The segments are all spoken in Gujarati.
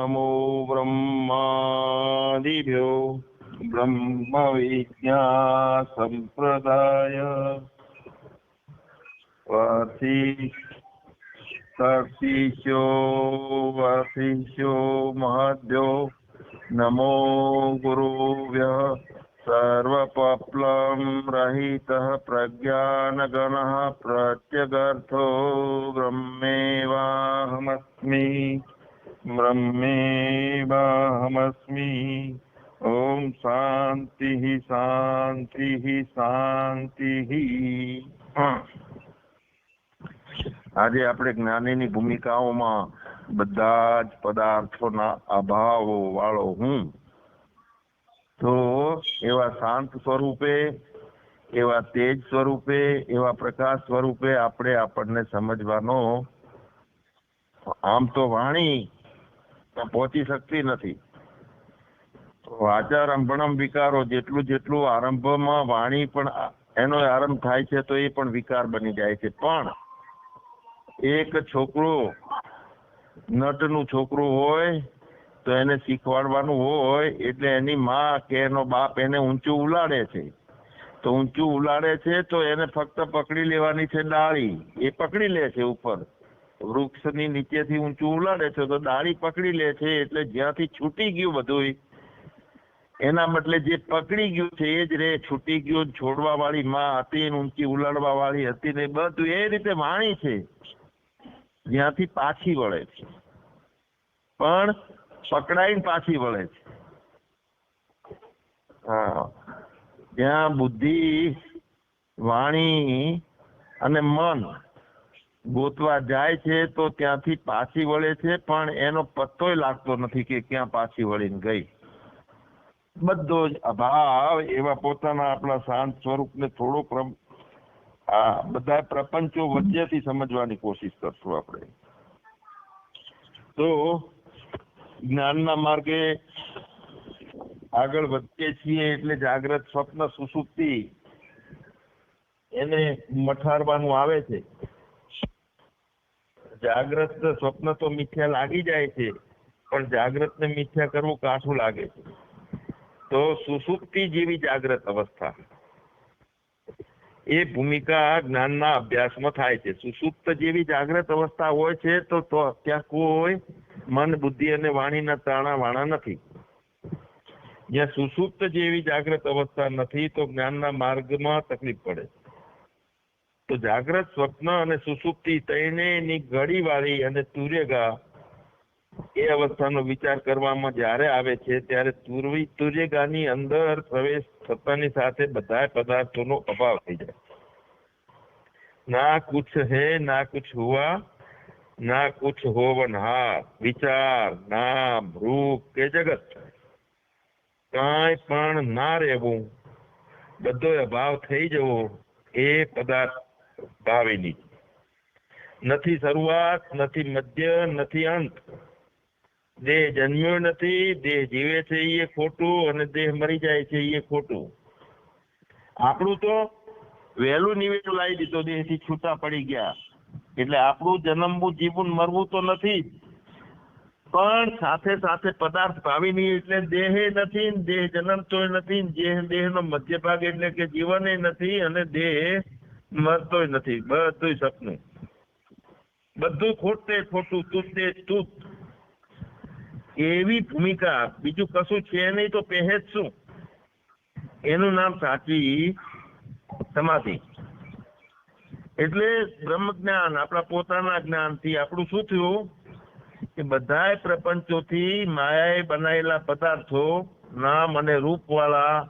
नमो ब्रह्मादिभ्यो ब्रह्मविद्यासम्प्रदाय वर्तिष्यो वर्तिष्यो महद्यो नमो गुरुभ्यः सर्वपप्लं रहितः प्रज्ञानगणः प्रत्यगर्थो ब्रह्मेवाहमस्मि। પ્રજ્ઞાનગણઃ ॐ शान्तिः शान्तिः શાંતિ આજે આપણે જ્ઞાનીની ભૂમિકાઓમાં બધા જ પદાર્થોના અભાવો વાળો હું. તો એવા શાંત સ્વરૂપે, એવા તેજ સ્વરૂપે, એવા પ્રકાશ સ્વરૂપે આપણે આપણને સમજવાનો. આમ તો વાણી પહોંચી શકતી નથી. વાચા રંભણમ વિકારો, જેટલું જેટલું આરંભમાં વાણી પણ એનો આરંભ થાય છે તો એ પણ વિકાર બની જાય છે. પણ એક છોકરો નટનું છોકરું હોય તો એને શીખવાડવાનું હોય એટલે એની માં કે એનો બાપ એને ઊંચું ઉલાડે છે. તો ઊંચું ઉલાડે છે તો એને ફક્ત પકડી લેવાની છે ડાળી એ પકડી લે છે ઉપર. વૃક્ષની નીચેથી ઊંચું ઉલાડે છે તો ડાળી પકડી લે છે એટલે જ્યાંથી છૂટી ગયું બધું એના બદલે જે પકડી ગયું છે એ જ રે, છૂટી ગયું છોડવા વાળી માં હતી ઊંચી ઉલાડવા વાળી હતી ને બધું એ રીતે વાણી છે. જ્યાંથી પાછી વળે છે. પણ પકડાઈને પાછી વળે છે. હા. જ્યાં બુદ્ધિ, વાણી અને મન ગોતવા જાય છે તો ત્યાંથી પાછી વળે છે, પણ એનો પત્તોય લાગતો નથી કે ક્યાં પાછી વળીને ગઈ. બધો જ અભાવ એવા પોતાના આપણા શાંત સ્વરૂપને થોડો આ બધા પ્રપંચો વચ્ચેથી સમજવાની કોશિશ કરશું આપણે. તો જ્ઞાનના માર્ગે આગળ વધીએ છીએ એટલે જાગ્રત સ્વપ્ન સુસુપ્તિ એને મઠારવાનું આવે છે. જાગ્રત સ્વપ્ન તો મિથ્યા લાગી જાય છે, પણ જાગ્રત ને મિથ્યા કરવું કાઠું લાગે છે. તો સુસુપ્તિ જેવી જાગ્રત અવસ્થા. એ ભૂમિકા જ્ઞાનના અભ્યાસમાં થાય છે. સુસુપ્ત જેવી જાગ્રત અવસ્થા હોય છે તો ત્યાં કોઈ મન, બુદ્ધિ અને વાણીના તાણા વાણા નથી. જ્યાં સુસુપ્ત જેવી જાગ્રત અવસ્થા નથી તો જ્ઞાનના માર્ગમાં તકલીફ પડે તો જાગ્રત સ્વપ્ન અને સુસુપ્તિ ત્રણેયની ઘડી વાળી અને તુર્યગા એ અવસ્થાનો વિચાર કરવામાં જ્યારે આવે છે, ત્યારે તુર્વી તુર્યગાની અંદર પ્રવેશ થતાની સાથે બધા પદાર્થોનો અભાવ થઈ જાય. ના કુછ હે, ના કુછ હુઆ, ના કુછ હોવનહાર વિચાર, નામ, રૂપ કે જગત. કાંઈ પણ ના રહેવું બધો અભાવ થઈ જવો, એ પદાર્થ ભાવિની નથી શરૂઆત, નથી મધ્ય, નથી અંત. દેહ જન્મ્યો નથી દેહ જીવે છે એ ખોટું અને દેહ મરી જાય છે એ ખોટું. આપણું તો વહેલું નિવેડું લાવી દીધો દેહથી છૂટા પડી ગયા. એટલે આપણું જન્મવું જીવન મરવું તો નથી પણ સાથે સાથે પદાર્થ ભાવિની એટલે દેહે નથી ને દેહ જન્મતો નથી દેહ દેહ, દેહનો મધ્ય ભાગ એટલે કે જીવને નથી અને દેહ મરતોય નથી બધું સપનું. બધું ખોટે ખોટું, તૂટે તૂટ. એવી ભૂમિકા, બીજું કશું છે નહીં તો પહેજ શું? એનું નામ સાચી સમાધિ. એટલે બ્રહ્મ જ્ઞાન આપણા પોતાના જ્ઞાનથી આપણું શું થયું? કે બધાય પ્રપંચોથી માયાએ બનાવેલા પદાર્થો, નામ અને રૂપ વાળા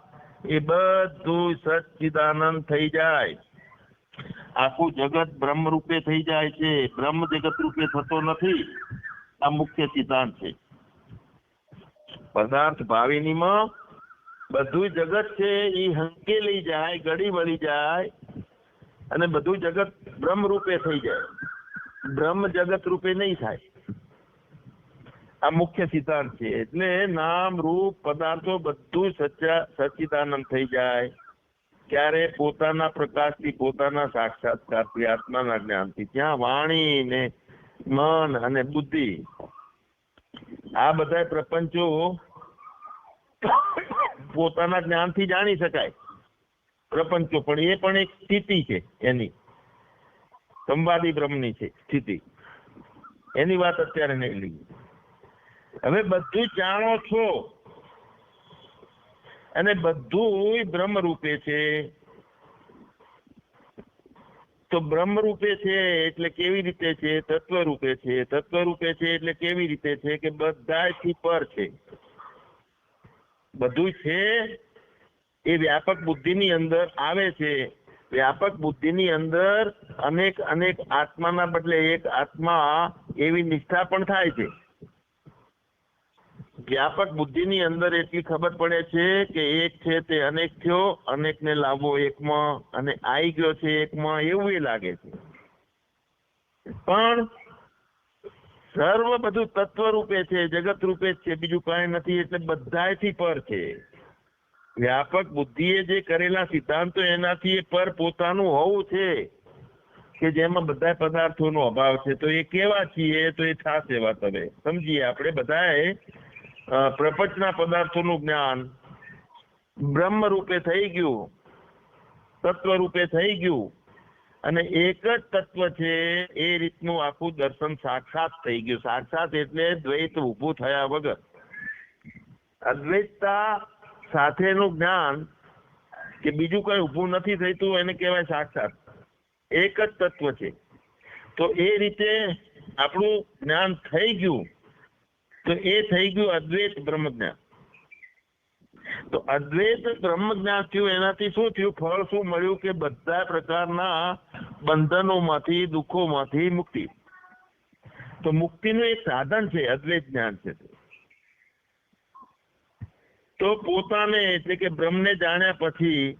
એ બધું સચ્ચિદાનંદ થઈ જાય. આખું જગત બ્રહ્મ રૂપે થઈ જાય છે. બ્રહ્મ જગત રૂપે થતો નથી. આ મુખ્ય સિદ્ધાંત છે. પદાર્થ ભાવિનીમાં બધું જગત છે એ હંકેલી જાય ગળી વળી જાય, અને બધું જગત બ્રહ્મ રૂપે થઈ જાય. બ્રહ્મ જગત રૂપે નહીં થાય. આ મુખ્ય સિદ્ધાંત છે. એટલે નામ, રૂપ, પદાર્થો બધું સચ્ચા, સચ્ચિદાનંદ થઈ જાય. ત્યારે પોતાના પ્રકાશથી પોતાના સાક્ષાત્કારથી આત્માના જ્ઞાનથી ત્યાં વાણી ને મન અને બુદ્ધિ આ બધા પ્રપંચો પોતાના જ્ઞાનથી જાણી શકાય. પ્રપંચો પણ એ પણ એક સ્થિતિ છે એની. સંવાદી બ્રહ્મની છે સ્થિતિ. એની વાત અત્યારે નહીં લઈએ. હવે બધું જાણો છો. અને બધું બ્રહ્મ રૂપે છે. તો બ્રહ્મ રૂપે છે એટલે કેવી રીતે છે? તત્વ રૂપે છે. તત્વ રૂપે છે એટલે કેવી રીતે છે કે બધાથી પર છે? બધું છે? એ વ્યાપક બુદ્ધિની અંદર આવે છે. વ્યાપક બુદ્ધિની અંદર અનેક અનેક આત્માના બદલે એક આત્મા એવી નિષ્ઠા પણ થાય છે. વ્યાપક બુદ્ધિની અંદર એટલી ખબર પડે છે કે એક છે તે અનેક થયો, અનેકને લાવવો એકમાં અને આવી ગયો છે એકમાં એવું એ લાગે છે. પણ સર્વ બધું તત્વ રૂપે છે જગત રૂપે છે, બીજું કાંઈ નથી, એટલે બધાથી પર છે. વ્યાપક બુદ્ધિએ જે કરેલા સિદ્ધાંતો એનાથી એ પર પોતાનું હોવું છે કે જેમાં બધા પદાર્થોનો અભાવ છે. તો એ કેવા છીએ? તો એ ખાસ એવા તમે સમજીએ આપણે બધાએ પ્રપંચના પદાર્થોનું જ્ઞાન બ્રહ્મ રૂપે થઈ ગયું તત્વ રૂપે થઈ ગયું અને એક જ તત્વ છે એ રીતનું આખું દર્શન સાક્ષાત થઈ ગયું. સાક્ષાત એટલે દ્વૈત ઊભું થયા વગર. અદ્વૈતતા સાથેનું જ્ઞાન કે બીજું કઈ ઊભું નથી થતું એને કહેવાય સાક્ષાત. એક જ તત્વ છે. તો એ રીતે આપણું જ્ઞાન થઈ ગયું. તો એ થઈ ગયું અદ્વૈત બ્રહ્મ જ્ઞાન તો અદ્વૈત બ્રહ્મ જ્ઞાન થયું, એનાથી શું થયું? ફળ શું મળ્યું કે બધા પ્રકારના બંધનોમાંથી, દુઃખોમાંથી મુક્તિ? તો મુક્તિનું એક સાધન છે, અદ્વૈત જ્ઞાન છે. તો પોતાને, એટલે કે બ્રહ્મને જાણ્યા પછી,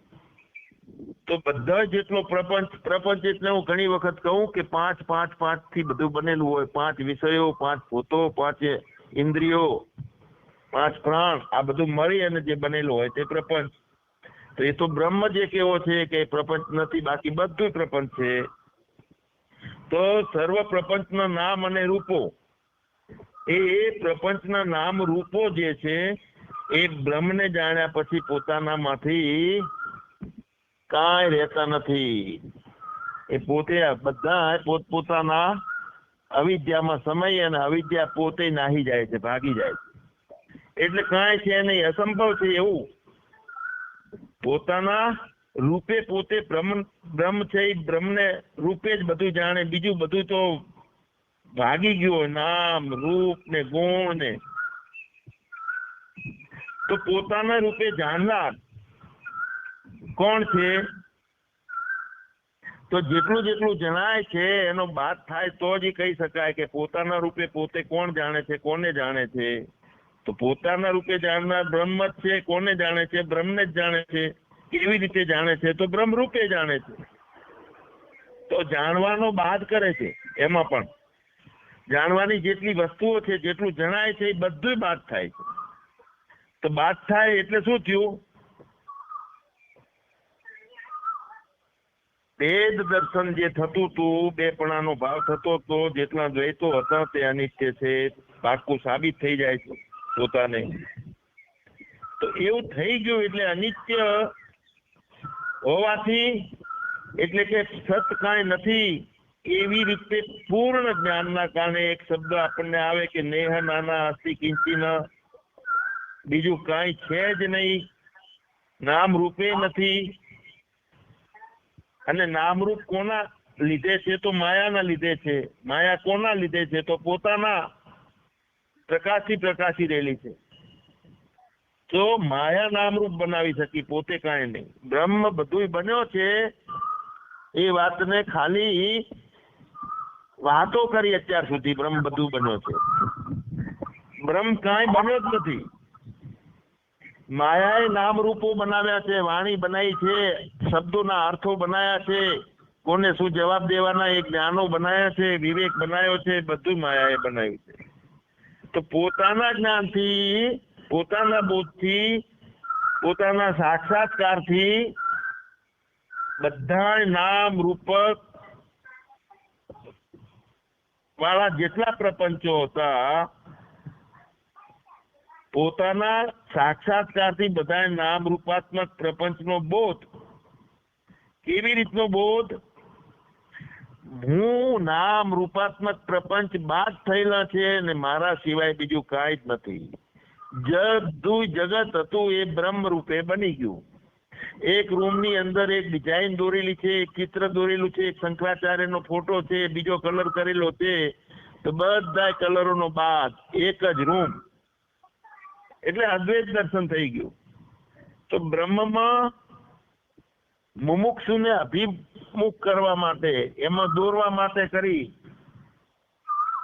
તો બધા જેટલો પ્રપંચ પ્રપંચ એટલે હું ઘણી વખત કહું કે પાંચ પાંચ પાંચથી બધું બનેલું હોય. પાંચ વિષયો, પાંચ પોતો પાંચ ઇન્દ્રિયો, પાંચ પ્રાણ, આ બધું મળી અને જે બનેલું હોય તે પ્રપંચ. તો એ તો બ્રહ્મ જે કેવો છે કે પ્રપંચ નથી, બાકી બધું પ્રપંચ છે. તો સર્વ પ્રપંચના નામ અને રૂપો, એ પ્રપંચના નામ રૂપો જે છે, એ બ્રહ્મને જાણ્યા પછી પોતાનામાંથી કાંઈ રહેતા નથી. એ પોતે બધા પોતપોતાના અવિદ્યામાં સમય અને અવિદ્યા પોતે નાહી જાય છે, ભાગી જાય છે. એટલે કાંઈ છે નહીં, અસંભવ છે એવું. પોતાના રૂપે પોતે બ્રહ્મ બ્રહ્મ છે એ બ્રહ્મને રૂપે જ બધું જાણે. બીજું બધું તો ભાગી ગયું નામ, રૂપ ને ગુણ ને. તો પોતાના રૂપે જાણનાર કોણ છે? તો જેટલું જેટલું જણાય છે, એનો બાદ થાય તો જ કહી શકાય કે પોતાના રૂપે પોતે કોણ જાણે છે, કોને જાણે છે? તો પોતાના રૂપે જાણનાર બ્રહ્મ જ છે, કોને જાણે છે? બ્રહ્મને જ જાણે છે. કેવી રીતે જાણે છે? તો બ્રહ્મ રૂપે જાણે છે. તો જાણવાનો બાદ કરે છે, એમાં પણ. જાણવાની જેટલી વસ્તુઓ છે, જેટલું જણાય છે, એ બધું બાદ થાય છે. તો બાદ થાય એટલે શું થયું? વેદ દર્શન જે થતું હતું, બેપણાનો ભાવ થતો હતો, જેટલા દ્વૈતો હતા તે અનિત્ય છે, પાકું સાબિત થઈ જાય છે પોતાને. તો એવું થઈ ગયું એટલે અનિત્ય હોવાથી એટલે કે સત કાંઈ નથી, એવી રીતે પૂર્ણ જ્ઞાનના કારણે એક શબ્દ આપણને આવે કે નેહ નાના અસ્તિ કિંચિન, બીજું કાંઈ છે જ નહીં, નામ રૂપે નથી અને નામરૂપ કોના લીધે છે તો માયાના લીધે છે? માયા કોના લીધે છે? તો પોતાના પ્રકાશથી પ્રકાશી રહેલી છે. તો માયા નામરૂપ બનાવી શકી પોતે કાંઈ નહીં. બ્રહ્મ બધુંય બન્યો છે. એ વાતને ખાલી વાતો કરી અત્યાર સુધી બ્રહ્મ બધું બન્યો છે. બ્રહ્મ કાંઈ બન્યો જ નથી. માયાએ નામ રૂપો બનાવ્યા છે, વાણી બનાવી છે, શબ્દોના અર્થો બનાવ્યા છે, કોને શું જવાબ દેવાના એ જ્ઞાનો બનાવ્યા છે, વિવેક બનાવ્યો છે, બધું માયાએ બનાવ્યું છે. તો પોતાના જ્ઞાનથી, પોતાના બોધથી, પોતાના સાક્ષાત્કારથી બધા નામ રૂપક વાળા જેટલા પ્રપંચો હતા પોતાના સાક્ષાત્કારથી બધા નામ રૂપાત્મક પ્રપંચનો બોધ. કેવી રીતનો બોધ? હું નામ રૂપાત્મક પ્રપંચ બાદ થયેલા છે અને મારા સિવાય બીજું કાંઈ જ નથી. જગતું જગત હતું એ બ્રહ્મ રૂપે બની ગયું. એક રૂમની અંદર એક ડિઝાઇન દોરેલી છે, એક ચિત્ર દોરેલું છે, એક શંકરાચાર્યનો ફોટો છે, બીજો કલર કરેલો છે. તો બધા કલરોનો બાદ એક જ રૂમ. એટલે અદ્વૈત દર્શન થઈ ગયું. તો બ્રહ્મમાં મુમુક્ષુને અભિમુખ કરવા માટે એમાં દોરવા માટે કરી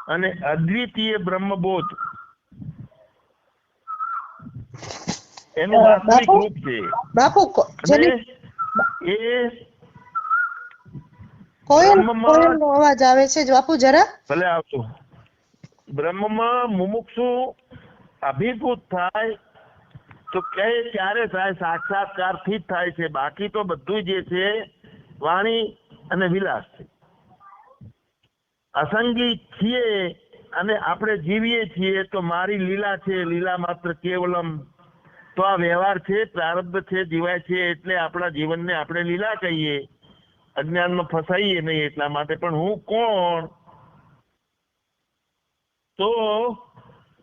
અને અદ્વિતીય બ્રહ્મબોધ. એનું વાસ્તવિક બાપુ? રૂપ છે. બાપુ એ કોયલ કોયલનો અવાજ આવે છે બાપુ જરા. ભલે આવતો બ્રહ્મમાં મુમુક્ષુ અભિભૂત થાય, તો કે ક્યારે થાય સાક્ષાત્કારથી જ થાય છે. બાકી તો બધું જે છે, વાણી અને વિલાસ છે. અસંગી છીએ અને આપણે જીવીએ છીએ, તો મારી લીલા છે, લીલા માત્ર કેવલમ. તો આ વ્યવહાર છે, પ્રારબ્ધ છે, જીવાય છે, એટલે આપણા જીવનને આપણે લીલા કહીએ. અજ્ઞાનમાં ફસાઈએ નહીં એટલા માટે. પણ હું કોણ? તો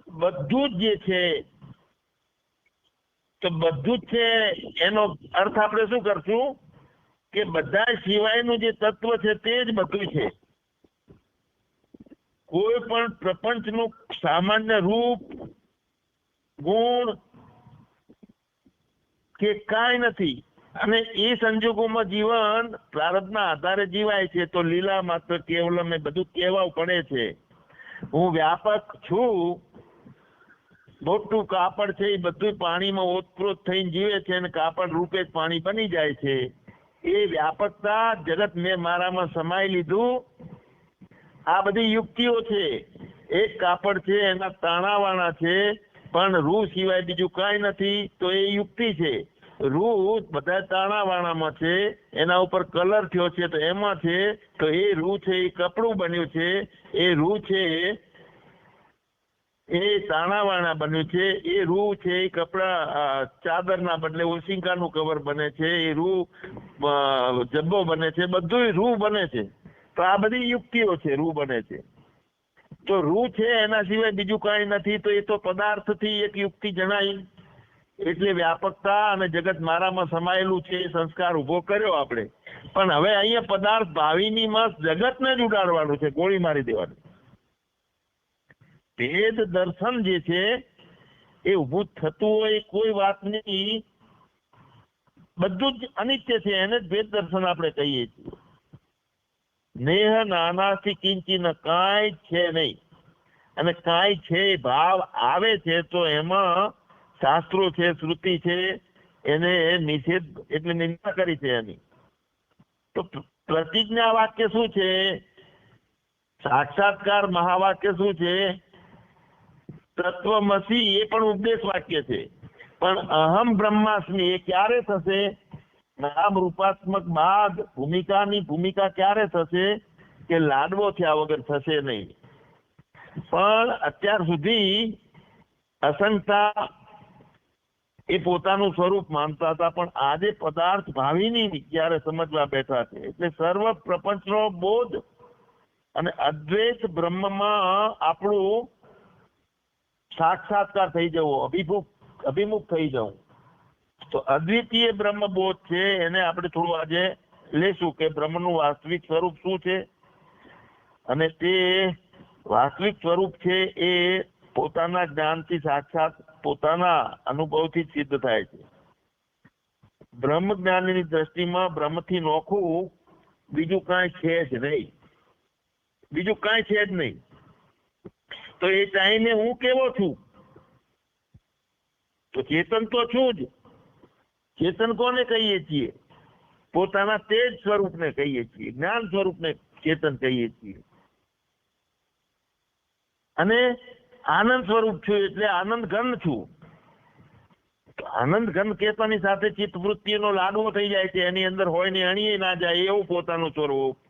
બધું જ જે છે, તો બધું જ છે, એનો અર્થ આપણે શું કરશું? કે બધા સિવાયનું જે તત્વ છે તે જ બધું છે. કોઈ પણ પ્રપંચનું સામાન્ય રૂપ, ગુણ કે કાંઈ નથી. અને એ સંજોગોમાં જીવન પ્રારબ્ધના આધારે જીવાય છે. તો લીલા માત્ર કેવલમ એ બધું કહેવા પડે છે. હું વ્યાપક છું. મોટું કાપડ છે એ બધું પાણીમાં ઓતપ્રોત થઈને જીવે છે અને કાપડ રૂપે પાણી બની જાય છે. એ વ્યાપકતા જગત મેં મારામાં સમાઈ લીધું. આ બધી યુક્તિઓ છે. એક કાપડ છે, એના તાણાવાણા છે, પણ રૂ સિવાય બીજું કાંઈ નથી, તો એ યુક્તિ છે. રૂ બધા તાણાવાણામાં છે, એના ઉપર કલર થયો છે, તો એમાં છે, તો એ રૂ છે, એ કપડું બન્યું છે. એ રૂ છે એ તાણાવાણા બન્યું છે, એ રૂ છે, એ કપડા ચાદરના બદલે ઓશિંકાનું કવર બને છે, એ રૂ જબ્બો બને છે બધું રૂ બને છે. તો આ બધી યુક્તિઓ છે, રૂ બને છે. તો રૂ છે એના સિવાય બીજું કાંઈ નથી, તો એ તો પદાર્થથી એક યુક્તિ જણાય. એટલે વ્યાપકતા અને જગત મારામાં સમાયેલું છે, એ સંસ્કાર ઊભો કર્યો આપણે. પણ હવે અહીંયા પદાર્થ ભાવિની માં જગતને જ ઉડાડવાનું છે, ગોળી મારી દેવાનું. ભેદ દર્શન જે છે, એ ઉભું થતું હોય, કોઈ વાતની બધું જ અનિત્ય છે, એને ભેદ દર્શન આપણે કહીએ છીએ. નેહ નાનાથી કિંચિન કાંઈ છે નહીં. અને કાંઈ છે, ભાવ આવે છે, તો એમાં શાસ્ત્રો છે, શ્રુતિ છે, એને નિષેધ એટલે નિંદા કરી છે એની. તો પ્રતિજ્ઞા વાક્ય શું છે? સાક્ષાત્કાર મહાવાક્ય શું છે? તત્વમસી એ પણ ઉપદેશ વાક્ય છે. પણ અહમ બ્રહ્માસ્મી એ ક્યારે થશે? નામ રૂપાત્મક બાદ ભૂમિકાની ભૂમિકા ક્યારે થશે કે લાડવો થયા વગર થશે નહીં? પણ અત્યાર સુધી અસંગતા એ પોતાનું સ્વરૂપ માનતા હતા, પણ આજે પદાર્થ ભાવિની ક્યારે સમજવા બેઠા છે? એટલે સર્વ પ્રપંચનો બોધ અને અદ્વૈત બ્રહ્મમાં આપણું સાક્ષાત્કાર થઈ જવો અભિમુખ અભિમુખ થઈ જવું. તો અદ્વિતીય બ્રહ્મબોધ છે, એને આપણે થોડું આજે લેશું કે બ્રહ્મનું વાસ્તવિક સ્વરૂપ શું છે? અને તે વાસ્તવિક સ્વરૂપ છે એ પોતાના જ્ઞાનથી સાક્ષાત પોતાના અનુભવથી સિદ્ધ થાય છે. બ્રહ્મ જ્ઞાનની દ્રષ્ટિમાં બ્રહ્મથી નોખું બીજું કાંઈ છે જ નહીં. બીજું કાંઈ છે જ નહીં. તો એ ટાઈમે હું કેવો છું? તો ચેતન તો છું જ. ચેતન કોને કહીએ છીએ? પોતાના તેજ સ્વરૂપને કહીએ છીએ. જ્ઞાન સ્વરૂપને ચેતન કહીએ છીએ. અને આનંદ સ્વરૂપ છું એટલે આનંદ ઘન છું. આનંદ ઘન કહેતાની સાથે ચિત્ત વૃત્તિનો લાડવો થઈ જાય છે. એની અંદર હોય ને અણીએ ના જાય, એવું પોતાનું સ્વરૂપ.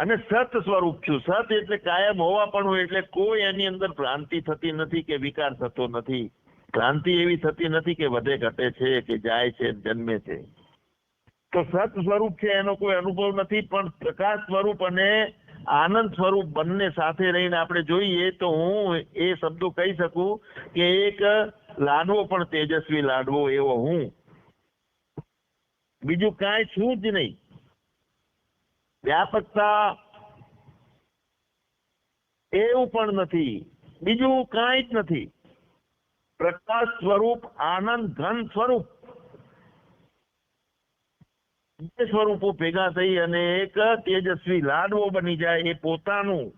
અને સત સ્વરૂપ છું. સત એટલે કાયમ હોવાપણું એટલે કોઈ એની અંદર ભ્રાંતિ થતી નથી કે વિકાર થતો નથી. ક્રાંતિ એવી થતી નથી કે વધે ઘટે છે, કે જાય છે, જન્મે છે. તો સત સ્વરૂપ છે એનો કોઈ અનુભવ નથી, પણ પ્રકાશ સ્વરૂપ અને આનંદ સ્વરૂપ બંને સાથે રહીને આપણે જોઈએ તો હું એ શબ્દો કહી શકું કે એક લાડવો પણ તેજસ્વી લાડવો એવો હું. બીજું કાંઈ છું જ નહીં. વ્યાપકતા એવું પણ નથી. બીજું કાંઈ જ નથી. પ્રકાશ સ્વરૂપ, આનંદ ઘન સ્વરૂપ. બે સ્વરૂપો ભેગા થઈ અને એક તેજસ્વી લાડવો બની જાય એ પોતાનું.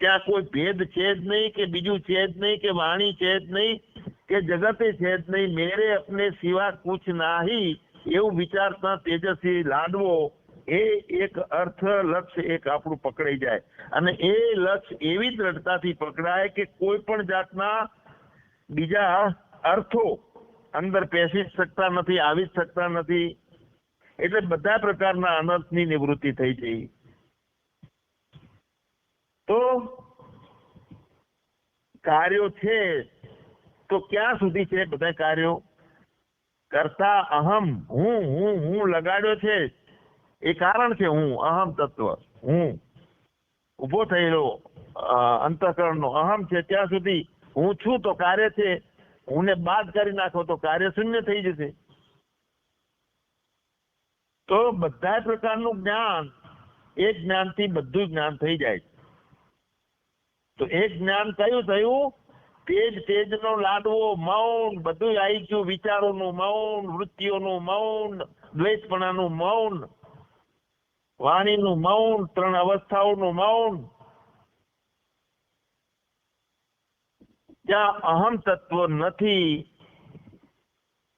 ત્યાં કોઈ ભેદ છે જ નહીં કે બીજું છે જ નહીં કે વાણી છે જ નહીં કે જગતે છે જ નહીં. મેરે અપને સિવા કુછ નાહી એવું વિચારતા તેજસ્વી લાડવો એ એક અર્થ લક્ષ્ય એક આપણું પકડાઈ જાય. અને એ લક્ષ્ય એવી દ્રઢતાથી પકડાય કે કોઈ પણ જાતના બીજા અર્થો અંદર પેસી શકતા નથી, આવી શકતા નથી. એટલે બધા પ્રકારના અનર્થની નિવૃત્તિ થઈ જઈ. તો કાર્યો છે, તો ક્યાં સુધી છે બધા કાર્યો? કરતા અહમ, હું હું હું લગાડ્યો છે. એ કારણ છે હું, અહમ તત્વ, હું. ઊભો થયેલો અંતઃકરણનો અહમ છે, ત્યાં સુધી હું છું તો કાર્ય છે. હું ને બાદ કરી નાખો તો કાર્ય શૂન્ય થઈ જશે. તો બધા પ્રકારનું જ્ઞાન એક જ્ઞાનથી બધું જ્ઞાન થઈ જાય તો એક જ્ઞાન કયું થયું? તેજ તેજનો લાડવો, મૌન બધું આવી ગયું, વિચારોનું મૌન, વૃત્તિઓનું મૌન દ્વૈતપણાનું મૌન. વાણીનું મૌન, ત્રણ અવસ્થાઓનું મૌન. ત્યાં અહમ તત્વ નથી.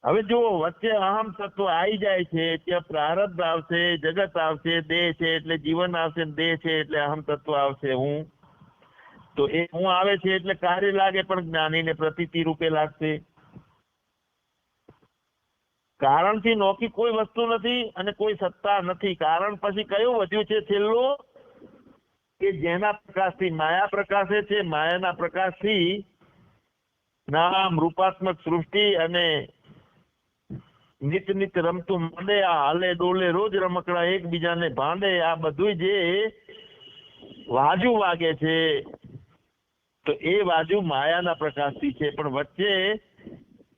હવે જુઓ, વચ્ચે અહમ તત્વ આવી જાય છે, ત્યાં પ્રારબ્ધ આવશે, જગત આવશે, દેહ છે, એટલે જીવન આવશે દેહ છે, એટલે અહમ તત્વ આવશે. હું? તો એ હું આવે છે એટલે કાર્ય લાગે, પણ જ્ઞાનીને પ્રતીતિ રૂપે લાગશે. કારણથી નોખી કોઈ વસ્તુ નથી અને કોઈ સત્તા નથી. કારણ પછી કયું વધ્યું છે છેલ્લું? કે જેના પ્રકાશથી માયા પ્રકાશે છે, માયાના પ્રકાશથી નામ રૂપાત્મક સૃષ્ટિ અને નિત નિત રમતું મળે આ હાલે ડોલે રોજ રમકડા એકબીજાને ભાંડે, આ બધું જે વાજુ વાગે છે, તો એ બાજુ માયાના પ્રકાશથી છે. પણ વચ્ચે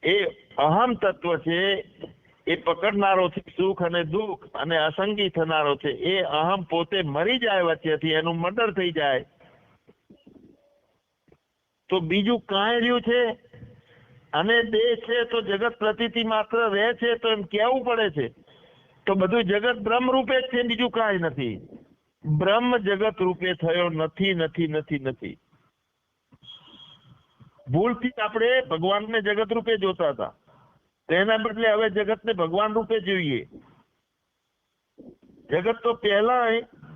એ અહમ તત્વ છે, એ પકડનારો છે સુખ અને દુઃખ અને અસંગી થનારો છે. એ અહમ પોતે મરી જાય વચ્ચેથી એનું મર્ડર થઈ જાય. તો બીજું કાંઈ રહ્યું છે? અને દેહ છે તો જગત પ્રતીતિ માત્ર રહે છે તો એમ કેવું પડે છે. તો બધું જગત બ્રહ્મ રૂપે જ છે, બીજું કાંઈ નથી. બ્રહ્મ જગત રૂપે થયો નથી નથી નથી નથી. ભૂલથી આપણે ભગવાનને જગત રૂપે જોતા હતા. તેના બદલે હવે જગતને ભગવાન રૂપે જોઈએ. જગત તો પહેલા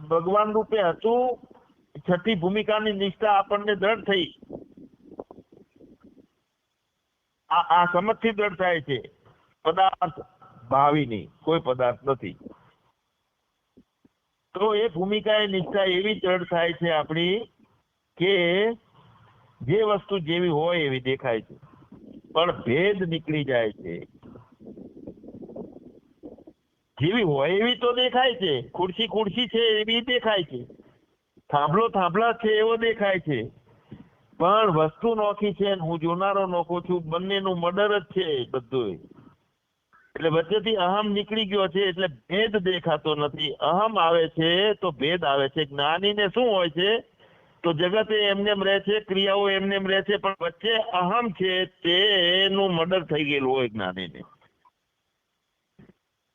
ભગવાન રૂપે હતું. છઠ્ઠી ભૂમિકાની નિષ્ઠા આપણને દ્રઢ થઈ. આ આ સમજથી દ્રઢ થાય છે. પદાર્થ ભાવીની કોઈ પદાર્થ નથી. તો એ ભૂમિકા એ નિષ્ઠા એવી દ્રઢ થાય છે આપણી કે જે વસ્તુ જેવી હોય એવી દેખાય છે. પણ ભેદ નીકળી જાય છે. જેવી હોય એવી તો દેખાય છે. ખુરશી ખુરશી છે એવી દેખાય છે. થાંભલો થાંભલા છે એવો દેખાય છે. પણ વસ્તુ નોખી છે હું જોનારો નોખો છું, બંનેનું મર્ડર જ છે બધું એટલે વચ્ચેથી અહમ નીકળી ગયો છે એટલે ભેદ દેખાતો નથી. અહમ આવે છે તો ભેદ આવે છે. જ્ઞાનીને શું હોય છે? તો જગત એ એમનેમ રહે છે, ક્રિયાઓ એમનેમ રહે છે, પણ વચ્ચે અહમ છે તેનું મર્ડર થઈ ગયેલું હોય જ્ઞાનીને.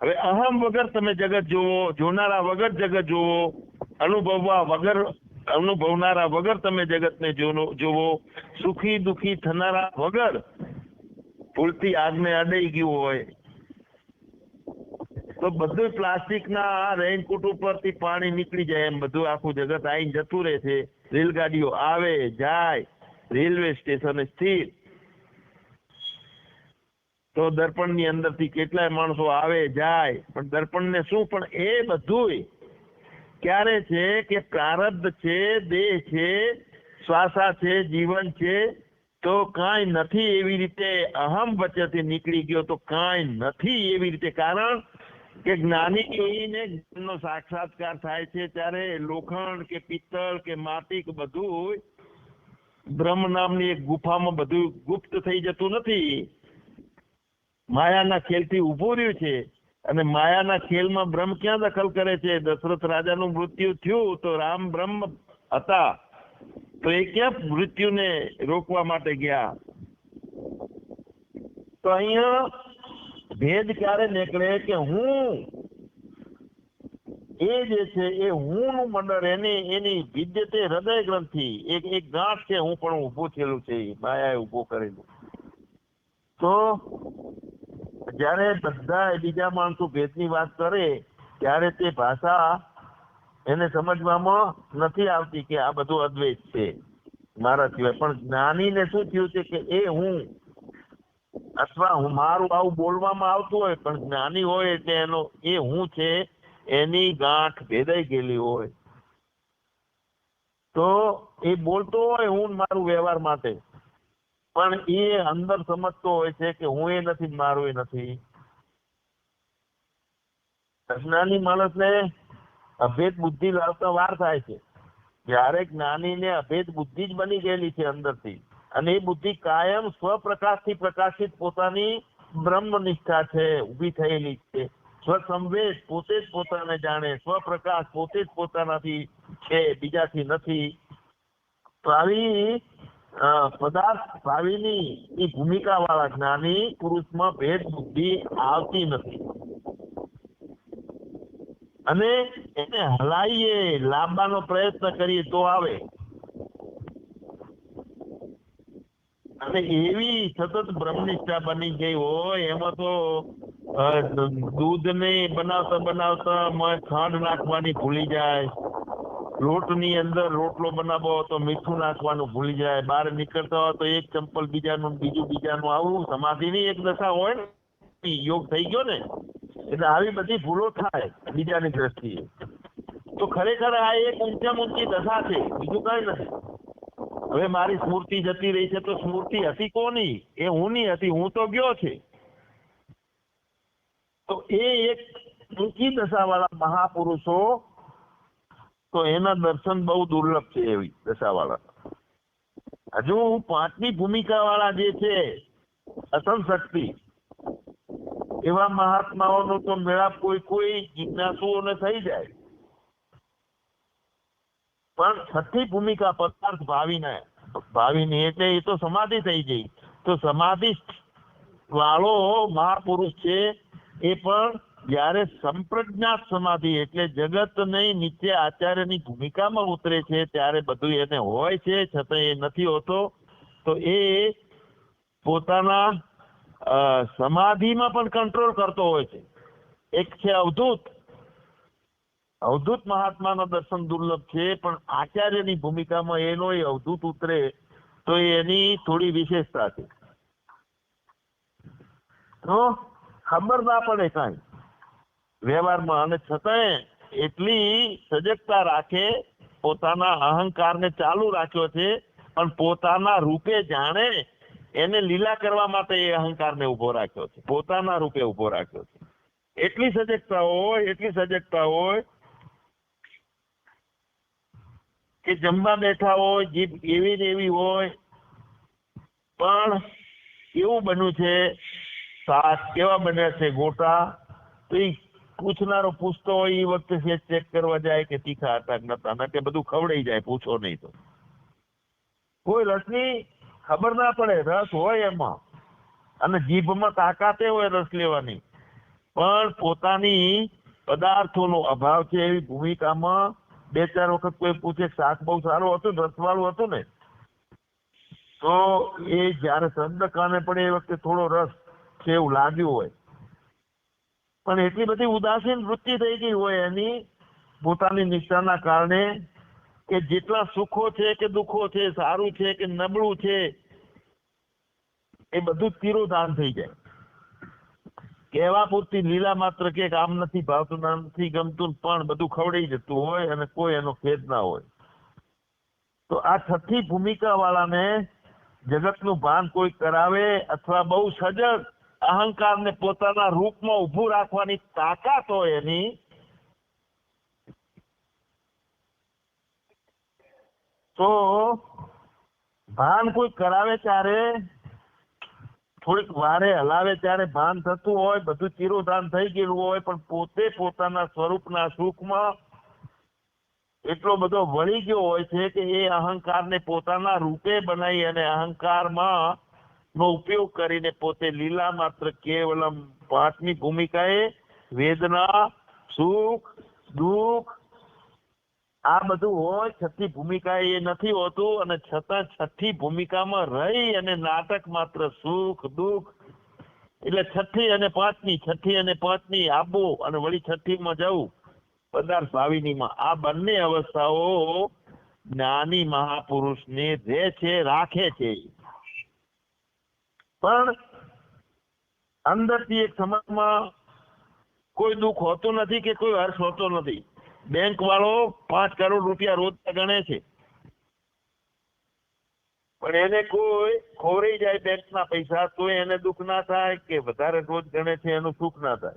હવે અહમ વગર તમે જગત જોવો જોનારા વગર જગત જોવો અનુભવવા વગર, અનુભવનારા વગર તમે જગતને જોવો સુખી દુખી થનારા વગર ભૂલથી આગને અડાઈ ગયું હોય તો બધું પ્લાસ્ટિકના રેઇનકોટ ઉપરથી પાણી નીકળી જાય એમ બધું આખું જગત આવીને જતું રહે છે. રેલગાડીઓ આવે, જાય, રેલવે સ્ટેશને સ્થિર. તો દર્પણની અંદરથી કેટલાય માણસો આવે, જાય, પણ દર્પણને શું? પણ એ બધુંય ક્યારે છે કે પ્રારબ્ધ છે, દેહ છે, શ્વાસા છે, જીવન છે, તો કાંઈ નથી એવી રીતે અહમ વચ્ચેથી નીકળી ગયો તો કાંઈ નથી એવી રીતે. કારણ કે જ્ઞાની જોઈને જ્ઞાનનો સાક્ષાત્કાર થાય છે ત્યારે લોખંડ કે પિત્તળ કે માટી કે બધું બ્રહ્મ નામની એક ગુફામાં બધું ગુપ્ત થઈ જતું નથી. માયાના ખેલથી ઊભું રહ્યું છે અને માયાના ખેલમાં બ્રહ્મ ક્યાં દખલ કરે છે? દશરથ રાજાનું મૃત્યુ થયું તો રામ બ્રહ્મ હતા. તો એ ક્યાં મૃત્યુને રોકવા માટે ગયા? તો અહીંયા ભેદ ક્યારે નીકળે કે હું એ જે છે એ હું નું મંડળ, એની એની વિદ્યતે હૃદય ગ્રંથિ, એક એક ગાંઠ છે, હું પણ ઊભું થયેલું છે માયાએ ઊભું કરેલું. તો જ્યારે બધા બીજા માણસો ભેદની વાત કરે, ત્યારે તે ભાષા એને સમજવામાં નથી આવતી કે આ બધું અદ્વૈત છે. મારા સિવાય. પણ જ્ઞાનીને શું થયું છે કે એ હું અથવા હું મારું આવું બોલવામાં આવતું હોય, પણ જ્ઞાની હોય એટલે એનો, એ હું છે, એની ગાંઠ ભેદાઈ ગયેલી હોય. તો એ બોલતો હોય હું મારું વ્યવહાર માટે. પણ એ અંદર સમજતો હોય છે કે હું એ નથી, મારું એ નથી. અજ્ઞાની માણસને અભેદ બુદ્ધિ લાવતા વાર થાય છે. જ્યારે જ્ઞાનીને અભેદ બુદ્ધિ જ બની ગયેલી છે અંદરથી અને એ બુદ્ધિ કાયમ સ્વપ્રકાશથી પ્રકાશિત પોતાની બ્રહ્મ નિષ્ઠા છે, ઊભી થયેલી છે. સ્વસંવેદ પોતે જ પોતાને જાણે, સ્વપ્રકાશ પોતે જ પોતાનાથી છે, બીજાથી નથી. તો પદાર્થ ભાવીની એ ભૂમિકા વાળા જ્ઞાની પુરુષમાં ભેદ બુદ્ધિ આવતી નથી. અને એને હલાઈએ, લાંબાનો પ્રયત્ન કરીએ તો આવે. અને એવી સતત બ્રહ્મનિષ્ઠા બની ગઈ હોય, એમાં તો દૂધ ને બનાવતા બનાવતા ખાંડ નાખવાની ભૂલી જાય. લોટની અંદર રોટલો બનાવવો તો મીઠું નાખવાનું ભૂલી જાય. બહાર નીકળતા હોય તો એક ચંપલ બીજાનું ને બીજું બીજાનું આવું સમાધિ ની એક દશા હોય ને યોગ થઈ ગયો ને, એટલે આવી બધી ભૂલો થાય બીજાની દ્રષ્ટિએ. તો ખરેખર આ એક ઊંચામાં ઊંચી દશા છે, બીજું કઈ નથી. હવે મારી સ્મૃતિ જતી રહી છે તો સ્મૃતિ હતી કોની? એ હું ની હતી, હું તો ગયો છે. તો એ એક ઊંચી દશાવાળા મહાપુરુષો, તો એના દર્શન બહુ દુર્લભ છે એવી દશાવાળા. હજુ પાંચમી ભૂમિકા વાળા જે છે, અસલ શક્તિ, એવા મહાત્માઓનો તો મેળાપ કોઈ કોઈ જિજ્ઞાસુઓને થઈ જાય. પણ છઠ્ઠી ભૂમિકા પદાર્થ ભાવીને, ભાવીની એટલે એ તો સમાધિ થઈ ગઈ. તો સમાધિ વાળો મહાપુરુષ છે, એ પણ જ્યારે સંપ્રજ્ઞાત સમાધિ એટલે જગત નહીં નીચે આચાર્યની ભૂમિકામાં ઉતરે છે, ત્યારે બધું એને હોય છે, છતાં એ નથી હોતો. તો એ પોતાના સમાધિમાં પણ કંટ્રોલ કરતો હોય છે. એક છે અવધૂત અવધૂત મહાત્માનો દર્શન દુર્લભ છે, પણ આચાર્યની ભૂમિકામાં એનો અવધૂત ઉતરે તો એની થોડી વિશેષતા છે. તો ખબર ના પડે કાંઈ. વ્યવહારમાં અને છતાંય એટલી સજગતા રાખે, પોતાના અહંકારને ચાલુ રાખ્યો છે, પણ પોતાના રૂપે જાણે એને લીલા કરવા માટે એ અહંકારને ઊભો રાખ્યો છે. પોતાના રૂપે ઊભો રાખ્યો છે. એટલી સજગતા હોય, એટલી સજગતા હોય કે જમવા બેઠા હોય, જીભ એવી ને એવી હોય, પણ એવું બન્યું છે સાત કેવા બન્યા છે ગોટા? તો એ પૂછનારો પૂછતો હોય એ વખતે સેજ ચેક કરવા જાય કે તીખા હતા નતા. કે બધું ખવડાઈ જાય, પૂછો નહીં તો. કોઈ રસની ખબર ના પડે, રસ હોય એમાં. અને જીભમાં તાકાતે હોય રસ લેવાની. પણ પોતાની પદાર્થોનો અભાવ છે એવી ભૂમિકામાં બે ચાર વખત કોઈ પૂછે, શાક બહુ સારું હતું ને, રસવાળું હતું ને, તો એ જ્યારે શબ્દ કાને પડે એ વખતે થોડો રસ છે એવું લાગ્યું હોય. પણ એટલી બધી ઉદાસીન વૃત્તિ થઈ ગઈ હોય એની, પોતાની નિષ્ઠાના કારણે કે જેટલા સુખો છે કે દુઃખો છે, સારું છે કે નબળું છે, એ બધું તિરોધાન થઈ જાય. કહેવા પૂરતી લીલા માત્ર કે આમ નથી, ભાવતું નથી ગમતું પણ બધું ખવડાઈ જતું હોય અને કોઈ એનો ખેદ ના હોય. તો આ છઠ્ઠી ભૂમિકા વાળાને જગતનું ભાન કોઈ કરાવે અથવા બહુ સજગ અહંકારને પોતાના રૂપમાં ઊભું રાખવાની તાકાત હોય એની, તો ભાન કોઈ કરાવે ત્યારે થોડીક વારે હલાવે ત્યારે ભાન થતું હોય, બધું ચિરોધાન થઈ ગયેલું હોય, પણ પોતે પોતાના સ્વરૂપના સુખમાં એટલો બધો વળી ગયો હોય છે કે એ અહંકારને પોતાના રૂપે બનાવી અને અહંકારમાં નો ઉપયોગ કરીને પોતે લીલા માત્ર કેવલમ પાંચમી ભૂમિકાએ વેદના, સુખ, દુઃખ આ બધું હોય, છઠ્ઠી ભૂમિકા એ નથી હોતું અને છતાં છઠ્ઠી ભૂમિકામાં રહી અને નાટક માત્ર સુખ, દુઃખ, એટલે છઠ્ઠી અને પાંચમી, છઠ્ઠી અને પાંચમી આબુ અને વળી છઠ્ઠીમાં જવું પદાર્થ ભાવિનીમાં આ બંને અવસ્થાઓ જ્ઞાની મહાપુરુષને રહે છે, રાખે છે. પણ અંદરથી એક સમાજમાં કોઈ દુઃખ હોતું નથી કે કોઈ હર્ષ હોતો નથી. બેંક વાળો પાંચ કરોડ રૂપિયા રોજ ગણે છે. પણ એને કોઈ ખોવાઈ જાય બેંકના પૈસા તો એને દુઃખ ના થાય કે વધારે રોજ ગણે છે એનું સુખ ના થાય.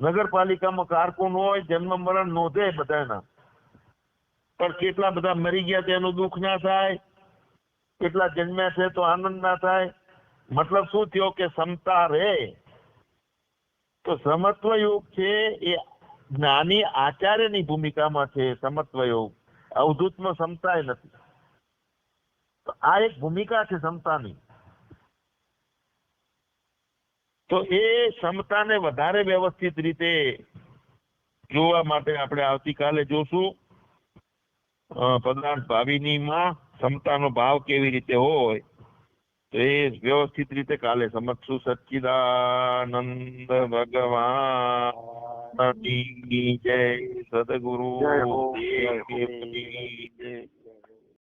નગરપાલિકામાં કારકુન હોય, જન્મ મરણ નોંધે બધાના. પણ કેટલા બધા મરી ગયા તેનું દુઃખ ના થાય. કેટલા જન્મ્યા છે તો આનંદ ના થાય. મતલબ શું થયો કે સમતા રહે? તો સમત્વ યોગ છે એ જ્ઞાની આચાર્યની ભૂમિકામાં છે સમત્વ યોગ અવધૂતમાં ક્ષમતા નથી. તો આ એક ભૂમિકા છે સમતાની. તો એ સમતાને વધારે વ્યવસ્થિત રીતે જોવા માટે આપણે આવતીકાલે જોશું. પદાર્થ ભાવિનીમાં સમતાનો ભાવ કેવી રીતે હોય, તો એ વ્યવસ્થિત રીતે કાલે સમજશું. સચ્ચિદાનંદ ભગવાન. કી જય સદગુરુ જય.